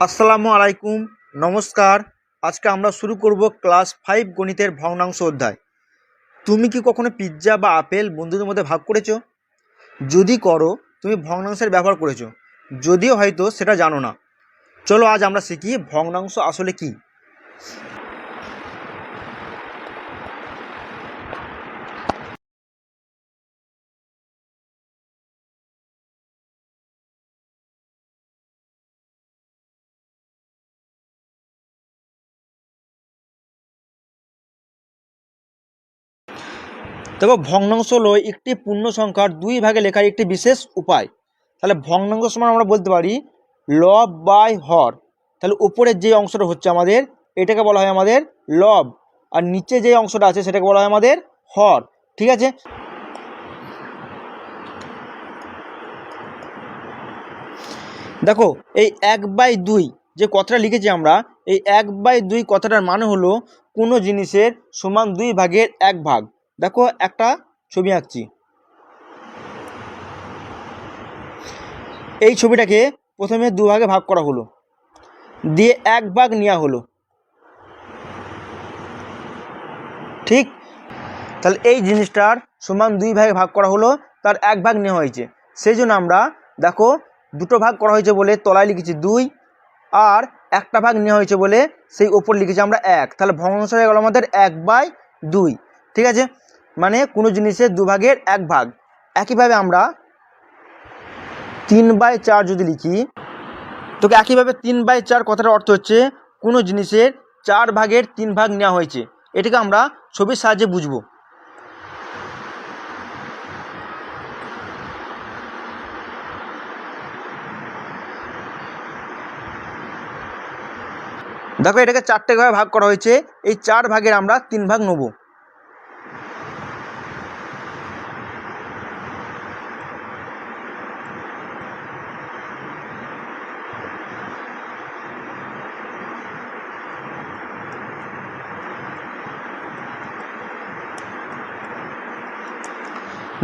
আসসালামু আলাইকুম, নমস্কার। আজকে আমরা শুরু করব ক্লাস ফাইভ গণিতের ভগ্নাংশ অধ্যায়। তুমি কি কখনো পিৎজা বা আপেল বন্ধুদের মধ্যে ভাগ করেছ? যদি করো, তুমি ভগ্নাংশের ব্যবহার করেছ। যদিও হয়তো সেটা জানো না। চলো আজ আমরা শিখি ভগ্নাংশ আসলে কি। দেখো ভগ্নাংশ হলো একটি পূর্ণ সংখ্যার দুই ভাগে লেখার একটি বিশেষ উপায়। তাহলে ভগ্নাংশ সমান আমরা বলতে পারি লব বাই হর। তাহলে উপরের যে অংশটা হচ্ছে আমাদের, এটাকে বলা হয় আমাদের লব। আর নিচে যে অংশটা আছে সেটাকে বলা হয় আমাদের হর। ঠিক আছে? দেখো, এই এক বাই দুই যে কথাটা লিখেছি আমরা, এই এক বাই দুই কথাটার মানে হলো কোনো জিনিসের সমান দুই ভাগের এক ভাগ। দেখো একটা ছবি আঁকছি। এই ছবিটাকে প্রথমে দু ভাগে ভাগ করা হলো। দিয়ে এক ভাগ নেওয়া হলো। ঠিক? তাহলে এই জিনিসটার সমান দুই ভাগে ভাগ করা হলো, তার এক ভাগ নেওয়া হয়েছে। সেই জন্য আমরা দেখো দুটো ভাগ করা হয়েছে বলে তলায় লিখেছি দুই, আর একটা ভাগ নেওয়া হয়েছে বলে সেই ওপর লিখেছি আমরা এক। তাহলে ভগ্নাংশ হয়ে গেল আমাদের এক বাই দুই। ঠিক আছে? মানে কোনো জিনিসের দুভাগের এক ভাগ। একইভাবে আমরা তিন বাই চার যদি লিখি তো একইভাবে তিন বাই চার কথাটার অর্থ হচ্ছে কোনো জিনিসের চার ভাগের তিন ভাগ নেওয়া হয়েছে। এটাকে আমরা ছবির সাহায্যে বুঝব। দেখো এটাকে চারটে ভাগ করা হয়েছে, এই চার ভাগের আমরা তিন ভাগ নেব।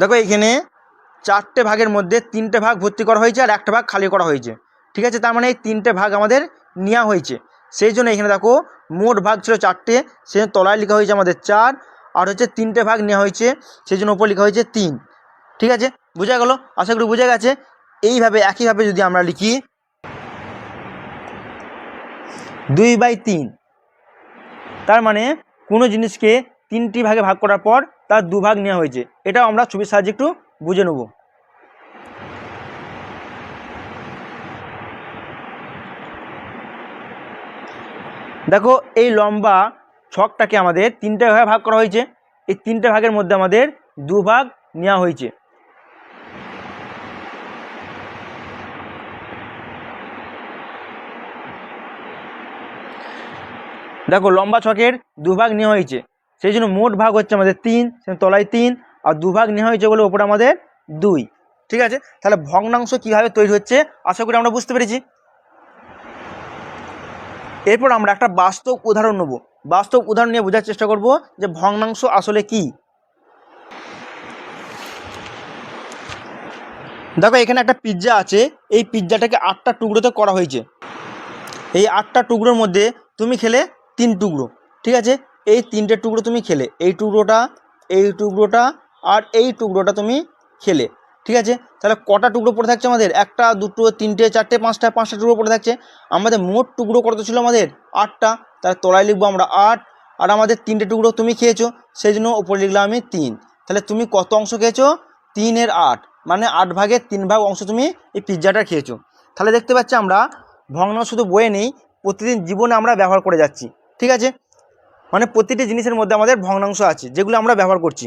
দেখো এইখানে চারটে ভাগের মধ্যে তিনটে ভাগ ভর্তি করা হয়েছে আর একটা ভাগ খালি করা হয়েছে। ঠিক আছে? তার মানে এই তিনটে ভাগ আমাদের নেওয়া হয়েছে। সেই জন্য এখানে দেখো মোট ভাগ ছিল চারটে, সেই জন্য তলায় লেখা হয়েছে আমাদের চার আর হচ্ছে তিনটে ভাগ নেওয়া হয়েছে, সেই জন্য ওপর লেখা হয়েছে তিন। ঠিক আছে? বোঝা গেল? আশা করি বোঝা গেছে। এইভাবে, একইভাবে যদি আমরা লিখি, দুই বাই তিন। তার মানে কোনো জিনিসকে তিনটি ভাগে ভাগ করার পর তার দুভাগ নেওয়া হয়েছে। এটাও আমরা ছবির সাহায্যে একটু বুঝে নেব। দেখো, এই লম্বা ছকটাকে আমাদের তিনটে ভাগে ভাগ করা হয়েছে। এই তিনটে ভাগের মধ্যে আমাদের দুভাগ নেওয়া হয়েছে। দেখো, লম্বা ছকের দুভাগ নেওয়া হয়েছে। সেই জন্য মোট ভাগ হচ্ছে আমাদের তিন তলায় তিন আর দুভাগ নেওয়া হয়েছে বলে ওপরে আমাদের দুই। ঠিক আছে? তাহলে ভগ্নাংশ কীভাবে তৈরি হচ্ছে? আশা করি আমরা বুঝতে পেরেছি। এরপর আমরা একটা বাস্তব উদাহরণ নেব। বাস্তব উদাহরণ নিয়ে বোঝার চেষ্টা করব যে ভগ্নাংশ আসলে কি। দেখো, এখানে একটা পিৎজা আছে। এই পিৎজাটাকে আটটা টুকরোতে করা হয়েছে। এই আটটা টুকরোর মধ্যে তুমি খেলে তিন টুকরো। ঠিক আছে? এই তিনটে টুকরো তুমি খেলে। এই টুকরোটা এই টুকরোটা আর এই টুকরোটা তুমি খেলে। ঠিক আছে? তাহলে কটা টুকরো পড়ে থাকছে আমাদের? একটা, দুটো, তিনটে, চারটে, পাঁচটা পাঁচটা টুকরো পড়ে থাকছে। আমাদের মোট টুকরো কত ছিল আমাদের? আটটা। তাহলে তলায় লিখব আমরা আট। আর আমাদের তিনটে টুকরো তুমি খেয়েছো, সেই জন্য ওপরে লিখলাম আমি তিন। তাহলে তুমি কত অংশ খেয়েছো? তিনের আট। মানে আট ভাগের তিন ভাগ অংশ তুমি এই পিৎজাটা খেয়েছো। তাহলে দেখতে পাচ্ছি আমরা, ভগ্নাংশ শুধু বয়ে নেই, প্রতিদিন জীবনে আমরা ব্যবহার করে যাচ্ছি। ঠিক আছে? মানে প্রতিটি জিনিসের মধ্যে আমাদের ভগ্নাংশ আছে, যেগুলো আমরা ব্যবহার করছি।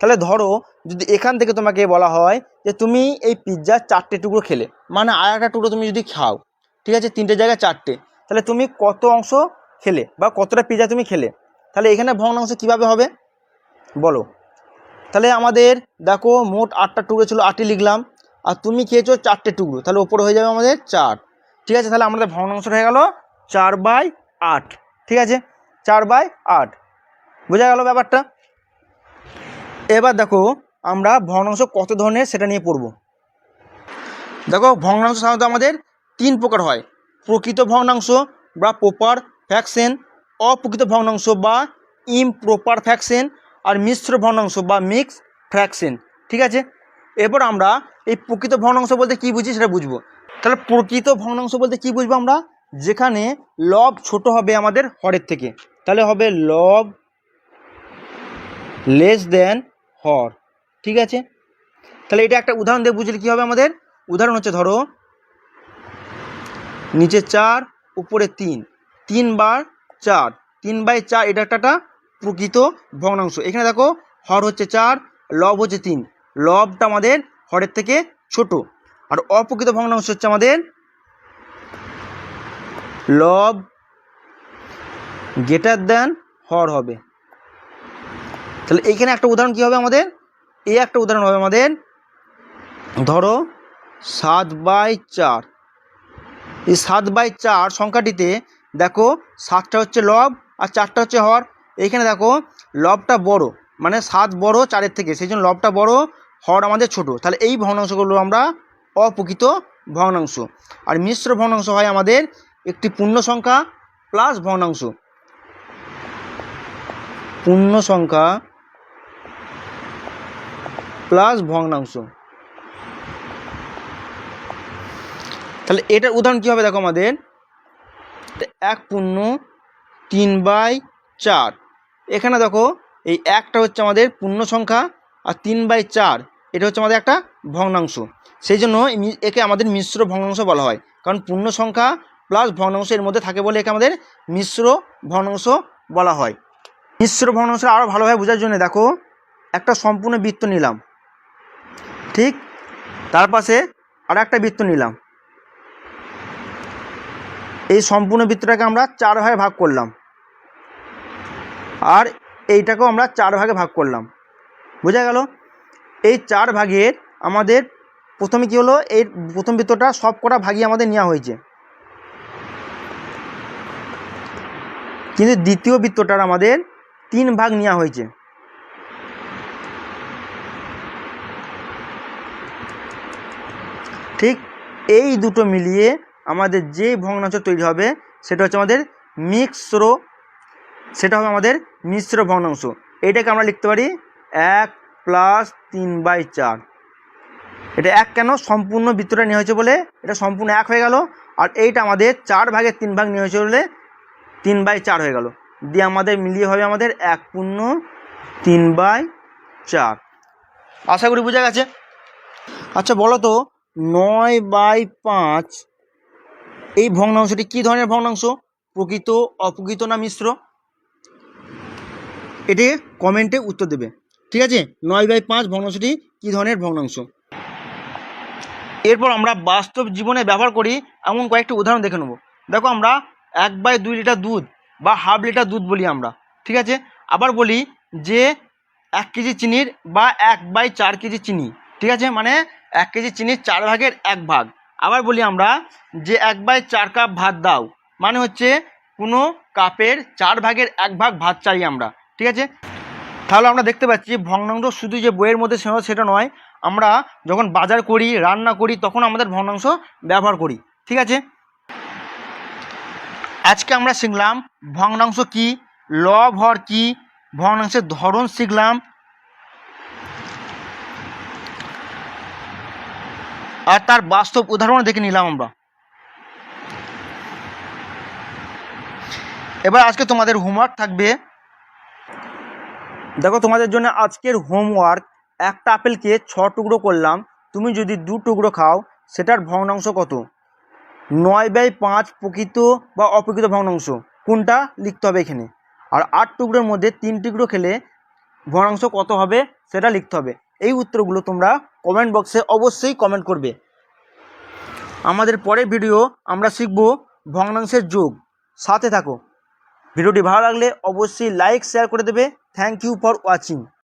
তাহলে ধরো, যদি এখান থেকে তোমাকে বলা হয় যে তুমি এই পিৎজার চারটে টুকরো খেলে মানে আর একটা টুকরো তুমি যদি খাও, ঠিক আছে, তিনটে জায়গায় চারটে, তাহলে তুমি কত অংশ খেলে বা কতটা পিৎজা তুমি খেলে? তাহলে এখানে ভগ্নাংশ কীভাবে হবে? বলো। তাহলে আমাদের, দেখো, মোট আটটা টুকরো ছিল, আটটি লিখলাম, আর তুমি খেয়েছো চারটে টুকরো, তাহলে ওপরে হয়ে যাবে আমাদের চার, ঠিক আছে? তাহলে আমাদের ভগ্নাংশটা হয়ে গেল চার বাই আট, ঠিক আছে? চার বাই আট। বোঝা গেল ব্যাপারটা? এবার দেখো, আমরা ভগ্নাংশ কত ধরনের সেটা নিয়ে পড়ব। দেখো, ভগ্নাংশ সাধারণত আমাদের তিন প্রকার হয়। প্রকৃত ভগ্নাংশ বা প্রপার ফ্যাকশন অপ্রকৃত ভগ্নাংশ বা ইমপ্রপার ফ্যাকশন আর মিশ্র ভগ্নাংশ বা মিক্স ফ্র্যাকশন ঠিক আছে? এরপর আমরা এই প্রকৃত ভগ্নাংশ বলতে কী বুঝি সেটা বুঝব। তাহলে প্রকৃত ভগ্নাংশ বলতে কী বুঝব আমরা? যেখানে লব ছোট হবে আমাদের হরের থেকে। তাহলে হবে লব লেস দেন হর। ঠিক আছে? তাহলে এটা একটা উদাহরণ দিয়ে বুঝলে কী হবে আমাদের? উদাহরণ হচ্ছে ধরো, নিচে চার, উপরে তিন। তিন বার চার। তিন বাই চার, এটা একটা প্রকৃত ভগ্নাংশ। এখানে দেখো, হর হচ্ছে চার, লব হচ্ছে তিন। লবটা আমাদের হরের থেকে ছোট। আর অপ্রকৃত ভগ্নাংশ হচ্ছে আমাদের লব গেটার দেন হর হবে। তাহলে এইখানে একটা উদাহরণ কী হবে আমাদের? এই একটা উদাহরণ হবে আমাদের, ধরো সাত বাই চার। এই সাত বাই চার সংখ্যাটিতে দেখো সাতটা হচ্ছে লব আর চারটা হচ্ছে হর। এইখানে দেখো লবটা বড় মানে সাত বড় চারের থেকে, সেই জন্য লবটা বড়, হর আমাদের ছোট। তাহলে এই ভগ্নাংশগুলো আমরা অপ্রকৃত ভগ্নাংশ। আর মিশ্র ভগ্নাংশ হয় আমাদের একটি পূর্ণ সংখ্যা প্লাস ভগ্নাংশ। পূর্ণ সংখ্যা প্লাস ভগ্নাংশ। তাহলে এটার উদাহরণ কী হবে দেখো আমাদের? এক পূর্ণ তিন বাই চার। এখানে দেখো এই একটা হচ্ছে আমাদের পূর্ণ সংখ্যা আর তিন বাই চার, এটা হচ্ছে আমাদের একটা ভগ্নাংশ। সেই জন্য একে আমাদের মিশ্র ভগ্নাংশ বলা হয়। কারণ পূর্ণ সংখ্যা প্লাস ভগ্নাংশ এর মধ্যে থাকে বলে একে আমাদের মিশ্র ভগ্নাংশ বলা হয়। মিশ্র ভগ্নাংশ আরও ভালোভাবে বোঝার জন্য দেখো, একটা সম্পূর্ণ বৃত্ত নিলাম। ঠিক? তার পাশে আর একটা বৃত্ত নিলাম। এই সম্পূর্ণ বৃত্তটাকে আমরা চার ভাগে ভাগ করলাম। আর এইটাকেও আমরা চার ভাগে ভাগ করলাম। বোঝা গেল? এই চার ভাগের আমাদের প্রথমে কি হলো? এই প্রথম বৃত্তটা সব কটা ভাগই আমাদের নেওয়া হয়েছে। কিন্তু দ্বিতীয় বৃত্তটার আমাদের তিন ভাগ নেওয়া হয়েছে। ঠিক এই দুটো মিলিয়ে আমাদের যে ভগ্নাংশ তৈরি হবে, সেটা হচ্ছে আমাদের মিশ্র, সেটা হবে আমাদের মিশ্র ভগ্নাংশ। এটাকে আমরা লিখতে পারি এক প্লাস তিন বাই চার। এটা এক কেন? সম্পূর্ণ বৃত্তটা নেওয়া হয়েছে বলে, এটা সম্পূর্ণ এক হয়ে গেল, আর এইটা আমাদের চার ভাগের তিন ভাগ নেওয়া হয়েছে বলে তিন বাই চার হয়ে গেল। দিয়ে আমাদের মিলিয়ে হবে আমাদের এক পূর্ণ তিন বাই চার। আশা করি বোঝা গেছে? আচ্ছা বলো তো, নয় বাই পাঁচ, এই ভগ্নাংশটি কী ধরনের ভগ্নাংশ? প্রকৃত, অপ্রকৃত না মিশ্র? এটি কমেন্টে উত্তর দেবে। ঠিক আছে? নয় বাই পাঁচ ভগ্নাংশটি কী ধরনের ভগ্নাংশ? এরপর আমরা বাস্তব জীবনে ব্যবহার করি, এমন কয়েকটি উদাহরণ দেখে নেব। দেখো, আমরা এক বাই দুই লিটার দুধ বা হাফ লিটার দুধ বলি আমরা, ঠিক আছে? আবার বলি যে এক কেজি চিনির বা এক বাই চার কেজি চিনি, ঠিক আছে? মানে এক কেজি চিনির চার ভাগের এক ভাগ। আবার বলি আমরা যে এক বাই চার কাপ ভাত দাও মানে হচ্ছে কোনো কাপের চার ভাগের এক ভাগ ভাত চাই আমরা, ঠিক আছে? তাহলে আমরা দেখতে পাচ্ছি ভগ্নাংশ শুধু যে বইয়ের মধ্যে সেটা সেটা নয়, আমরা যখন বাজার করি, রান্না করি, তখন আমাদের ভগ্নাংশ ব্যবহার করি, ঠিক আছে? আজকে আমরা শিখলাম ভগ্নাংশ কি, লব হর কি, ভগ্নাংশের ধরন শিখলাম। আর তার বাস্তব উদাহরণ দেখে নিলাম আমরা। এবার আজকে তোমাদের হোমওয়ার্ক থাকবে। দেখো, তোমাদের জন্য আজকের হোমওয়ার্ক একটা আপেলকে ছ টুকরো করলাম। তুমি যদি দু টুকরো খাও, সেটার ভগ্নাংশ কত? নয় ব্যয় পাঁচ প্রকৃত বা অপ্রকৃত ভগ্নাংশ। কোনটা লিখতে হবে এখানে? আর আট টুকরোর মধ্যে তিন টুকরো খেলে ভগ্নাংশ কত হবে সেটা লিখতে হবে। এই উত্তরগুলো তোমরা কমেন্ট বক্সে অবশ্যই কমেন্ট করবে। আমাদের পরের ভিডিও আমরা শিখব ভগ্নাংশের যোগ। সাথে থাকো। ভিডিওটি ভালো লাগলে অবশ্যই লাইক শেয়ার করে দেবে। Thank you for watching